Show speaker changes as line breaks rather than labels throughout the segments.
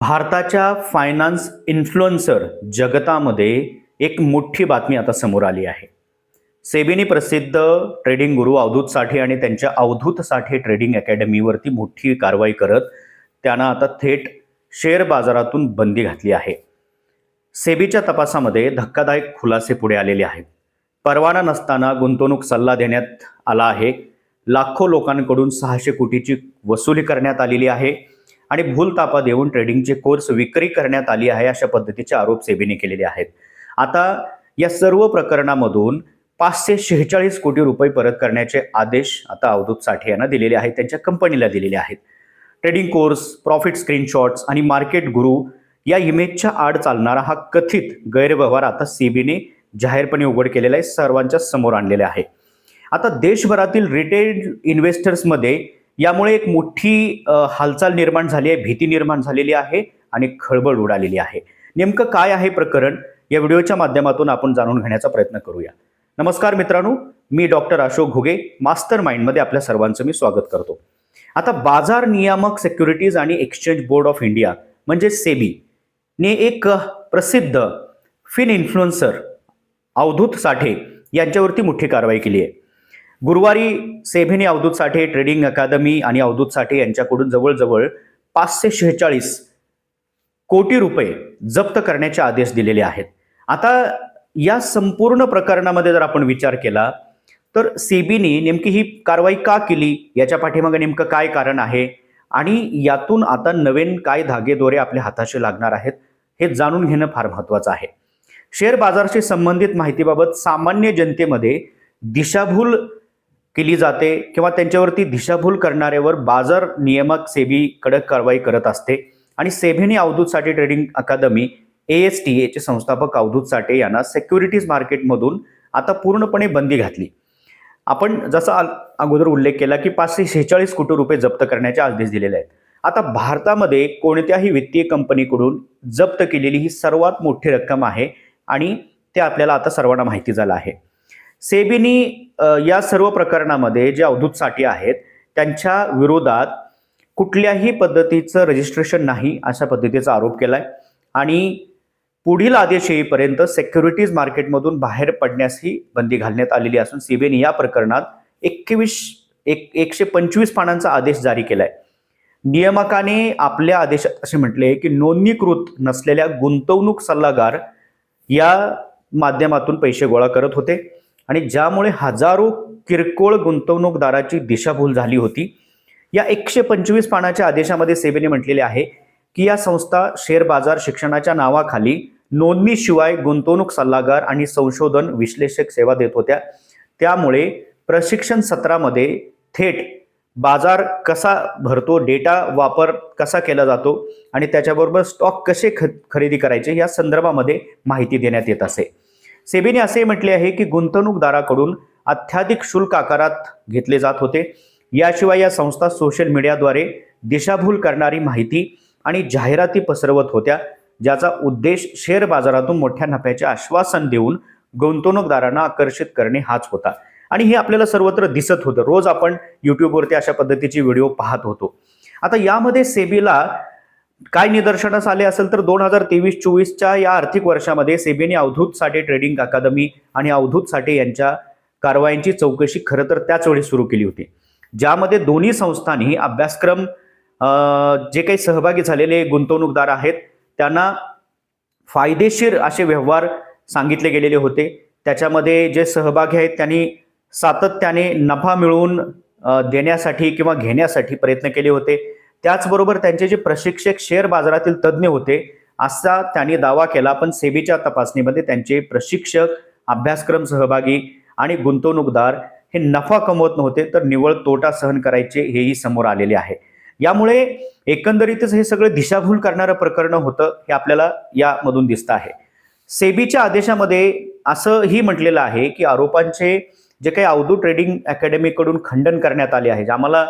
भारताच्या finance influencer जगतामध्ये एक मोठी बातमी आता समोर आली आहे. सेबीनी प्रसिद्ध ट्रेडिंग गुरु अवधूत साठे आणि त्यांच्या अवधूत साठे ट्रेडिंग अकॅडमीवरती मोठी कारवाई करत त्यांना आता थेट शेअर बाजारातून बंदी घातली आहे. सेबीच्या तपासामध्ये धक्कादायक खुलासे पुढे आलेले आहेत. परवाना नसताना गुंतवणूक सल्ला देण्यात आला आहे. लाखो लोकांकडून सहाशे कोटीची वसुली करण्यात आलेली आहे. आणि भूलतापा देऊन ट्रेडिंगचे कोर्स विक्री करण्यात आली आहे अशा पद्धतीचे आरोप सेबीने केलेले आहेत. आता या सर्व प्रकरणामधून पाचशे शेहेचाळीस कोटी रुपये परत करण्याचे आदेश आता अवधूत साठे यांना दिलेले आहेत त्यांच्या कंपनीला दिलेले आहेत. ट्रेडिंग कोर्स प्रॉफिट स्क्रीनशॉट्स आणि मार्केट गुरु या इमेजच्या आड चालणारा हा कथित गैरव्यवहार आता सेबीने जाहीरपणे उघड केलेला आहे सर्वांच्या समोर आणलेला आहे. आता देशभरातील रिटेल इन्व्हेस्टर्समध्ये यामुळे एक मोठी हालचाल निर्माण झाली आहे भीती निर्माण झालेली आहे आणि खळबळ उडालेली आहे. नेमकं काय आहे प्रकरण? या व्हिडिओच्या माध्यमातून आपण जाणून घेण्याचा प्रयत्न करूया. नमस्कार मित्रांनो मी डॉक्टर अशोक घुगे मास्टर माइंडमध्ये आपल्या सर्वांचं मी स्वागत करतो. आता बाजार नियामक सिक्युरिटीज आणि एक्सचेंज बोर्ड ऑफ इंडिया म्हणजे सेबी ने एक प्रसिद्ध फिन इन्फ्लुएन्सर अवधूत साठे यांच्यावरती मोठी कारवाई केली आहे. गुरुवारी सेबीने अवधूत साठे ट्रेडिंग अकादमी आणि अवधूत साठे यांच्याकडून जवळजवळ पाचशे शेहेचाळीस कोटी रुपये जप्त करण्याचे आदेश दिलेले आहेत. आता या संपूर्ण प्रकरणामध्ये जर आपण विचार केला तर सेबीने नेमकी ही कारवाई का केली? याच्या पाठीमागे नेमकं काय कारण आहे? आणि यातून आता नवीन काय धागेदोरे आपल्या हाताशी लागणार आहेत हे जाणून घेणं फार महत्त्वाचं आहे. शेअर बाजाराशी संबंधित माहितीबाबत सामान्य जनतेमध्ये दिशाभूल केली जाते किंवा त्यांच्यावरती दिशाभूल करणाऱ्यावर बाजार नियामक सेबी कडक कारवाई करत असते. आणि सेबीने Avdhut Sathe trading academy A S T एचे संस्थापक अवधूत साठे यांना सेक्युरिटीज मार्केटमधून आता पूर्णपणे बंदी घातली. आपण जसा अगोदर उल्लेख केला की पाचशे शेहेचाळीस कोटी रुपये जप्त करण्याचे आदेश दिलेले आहेत. आता भारतामध्ये कोणत्याही वित्तीय कंपनीकडून जप्त केलेली ही सर्वात मोठी रक्कम आहे आणि ते आपल्याला आता सर्वांना माहिती झालं आहे. सेबीनी या सर्व प्रकरणामध्ये जे अवधूतसाठी आहेत त्यांच्या विरोधात कुठल्याही पद्धतीचं रजिस्ट्रेशन नाही अशा पद्धतीचा आरोप केला आहे आणि पुढील आदेश येईपर्यंत सेक्युरिटीज मार्केटमधून बाहेर पडण्यासही बंदी घालण्यात आलेली असून सीबीआयने या प्रकरणात एकवीस एक एकशे पंचवीस पानांचा आदेश जारी केलाय. नियामकाने आपल्या आदेशात असे म्हटले की नोंदणीकृत नसलेल्या गुंतवणूक सल्लागार या माध्यमातून पैसे गोळा करत होते. आणि ज्यामुळे हजारो किरकोळ गुंतवणूकदाराची दिशाभूल झाली होती. या एकशे पंचवीस पानाच्या आदेशामध्ये सेबीने म्हटलेले आहे की या संस्था शेअर बाजार शिक्षणाच्या नावाखाली नोंदणीशिवाय गुंतवणूक सल्लागार आणि संशोधन विश्लेषक सेवा देत होत्या. त्यामुळे प्रशिक्षण सत्रामध्ये थेट बाजार कसा भरतो डेटा वापर कसा केला जातो आणि त्याच्याबरोबर स्टॉक कसे ख खरेदी करायचे या संदर्भामध्ये माहिती देण्यात येत असे. सेबीने असे म्हटले आहे की गुंतवणूकदाराकडून अत्याधिक शुल्क आकारात घेतले जात होते. याशिवाय या संस्था सोशल मीडियाद्वारे दिशाभूल करणारी माहिती आणि जाहिराती पसरवत होत्या ज्याचा उद्देश शेअर बाजारातून मोठ्या नफ्याचे आश्वासन देऊन गुंतवणूकदारांना आकर्षित करणे हाच होता. आणि हे आपल्याला सर्वत्र दिसत होतं. रोज आपण युट्यूबवरती अशा पद्धतीची व्हिडिओ पाहत होतो. आता यामध्ये सेबीला काय निदर्शनास आले असेल तर दोन हजार तेवीस चोवीसच्या या आर्थिक वर्षामध्ये सेबीने अवधूत साठे ट्रेडिंग अकादमी आणि अवधूत साठे यांच्या कारवायांची चौकशी खरं तर त्याच वेळी सुरू केली होती. ज्यामध्ये दोन्ही संस्थांनी अभ्यासक्रम जे काही सहभागी झालेले गुंतवणूकदार आहेत त्यांना फायदेशीर असे व्यवहार सांगितले गेलेले होते. त्याच्यामध्ये जे सहभागी आहेत त्यांनी सातत्याने नफा मिळवून देण्यासाठी किंवा घेण्यासाठी प्रयत्न केले होते. त्याचबरोबर त्यांचे जे प्रशिक्षक शेअर बाजारातील तज्ज्ञ होते असा त्यांनी दावा केला. पण सेबीच्या तपासणीमध्ये त्यांचे प्रशिक्षक अभ्यासक्रम सहभागी आणि गुंतवणूकदार हे नफा कमवत नव्हते तर निव्वळ तोटा सहन करायचे हेही समोर आलेले आहे. यामुळे एकंदरीतच हे सगळं दिशाभूल करणारं प्रकरण होतं हे आपल्याला यामधून दिसतं आहे. सेबीच्या आदेशामध्ये असंही म्हटलेलं आहे की आरोपांचे जे काही अवधू ट्रेडिंग अकॅडमीकडून खंडन करण्यात आले आहे आम्हाला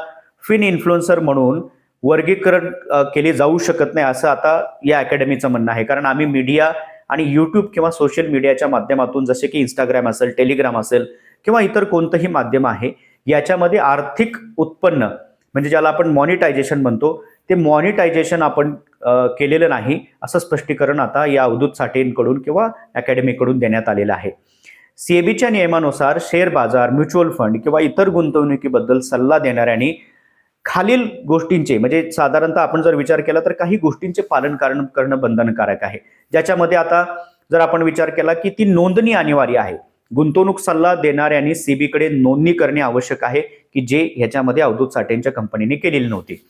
फिन इन्फ्लुएन्सर म्हणून वर्गीकरण केले जाऊ शकत नाही असं आता या अकॅडमीचं म्हणणं आहे. कारण आम्ही मीडिया आणि यूट्यूब किंवा सोशल मीडियाच्या माध्यमातून जसे की इंस्टाग्राम असेल टेलिग्राम असेल किंवा इतर कोणतंही माध्यम आहे याच्यामध्ये आर्थिक उत्पन्न म्हणजे ज्याला आपण मॉनिटायझेशन म्हणतो ते मॉनिटायझेशन आपण केलेलं नाही असं स्पष्टीकरण आता या अवधूत साठेंकडून किंवा अकॅडमीकडून देण्यात आलेलं आहे. सीएबीच्या नियमानुसार शेअर बाजार म्युच्युअल फंड किंवा इतर गुंतवणुकीबद्दल सल्ला देणाऱ्यांनी खालील गोष्टींचे म्हणजे साधारणतः आपण जर विचार केला तर काही गोष्टींचे पालन कारण करणं बंधनकारक आहे. ज्याच्यामध्ये आता जर आपण विचार केला की ती नोंदणी अनिवार्य आहे. गुंतवणूक सल्ला देणाऱ्यांनी सेबीकडे नोंदणी करणे आवश्यक आहे की जे ह्याच्यामध्ये अवधूत साठेंच्या कंपनीने केलेली नव्हती.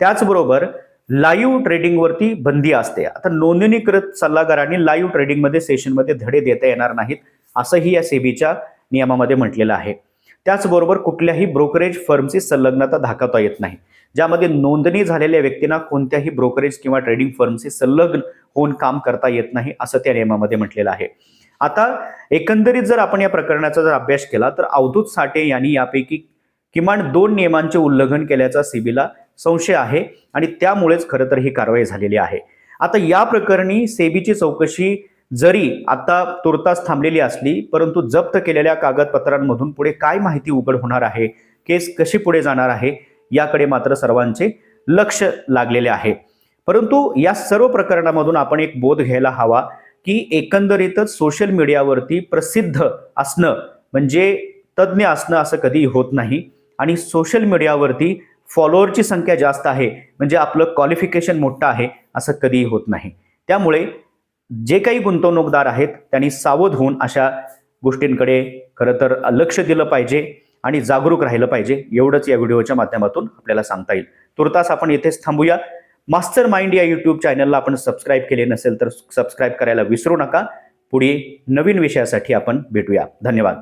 त्याचबरोबर लाईव्ह ट्रेडिंगवरती बंदी असते. आता नोंदणीकृत सल्लागारांनी लाईव्ह ट्रेडिंगमध्ये सेशनमध्ये धडे देता येणार नाहीत असंही या सेबीच्या नियमामध्ये म्हटलेलं आहे. त्याचबरोबर कुठल्याही ब्रोकरेज फर्मची संलग्नता दाखवता येत नाही. ज्यामध्ये नोंदणी झालेल्या व्यक्तींना कोणत्याही ब्रोकरेज किंवा ट्रेडिंग फर्मशी संलग्न होऊन काम करता येत नाही असं त्या नियमामध्ये म्हटलेलं आहे. आता एकंदरीत जर आपण या प्रकरणाचा जर अभ्यास केला तर अवधूत साठे यांनी यापैकी किमान दोन नियमांचे उल्लंघन केल्याचा सेबीला संशय आहे आणि त्यामुळेच खरं तर ही कारवाई झालेली आहे. आता या प्रकरणी सेबीची चौकशी जरी आता तुर्तास थांबलेली असली परंतु जप्त केलेल्या कागदपत्रांमधून पुढे काय माहिती उघड होणार आहे? केस कशी पुढे जाणार आहे? याकडे मात्र सर्वांचे लक्ष लागलेले आहे. परंतु या सर्व प्रकरणामधून आपण एक बोध घ्यायला हवा की एकंदरीतच सोशल मीडियावरती प्रसिद्ध असणं म्हणजे तज्ज्ञ असणं असं कधी होत नाही. आणि सोशल मीडियावरती फॉलोअरची संख्या जास्त आहे म्हणजे आपलं क्वालिफिकेशन मोठं आहे असं कधीही होत नाही. त्यामुळे जे काही गुंतवणूकदार आहेत त्यांनी सावध होऊन अशा गोष्टींकडे खरं तर लक्ष दिलं पाहिजे आणि जागरूक राहिलं पाहिजे. एवढंच या व्हिडिओच्या माध्यमातून आपल्याला सांगता येईल. तुर्तास आपण येथेच थांबूया. मास्टर माइंड या यूट्यूब चॅनलला आपण सबस्क्राईब केले नसेल तर सबस्क्राईब करायला विसरू नका. पुढे नवीन विषयासाठी आपण भेटूया. धन्यवाद.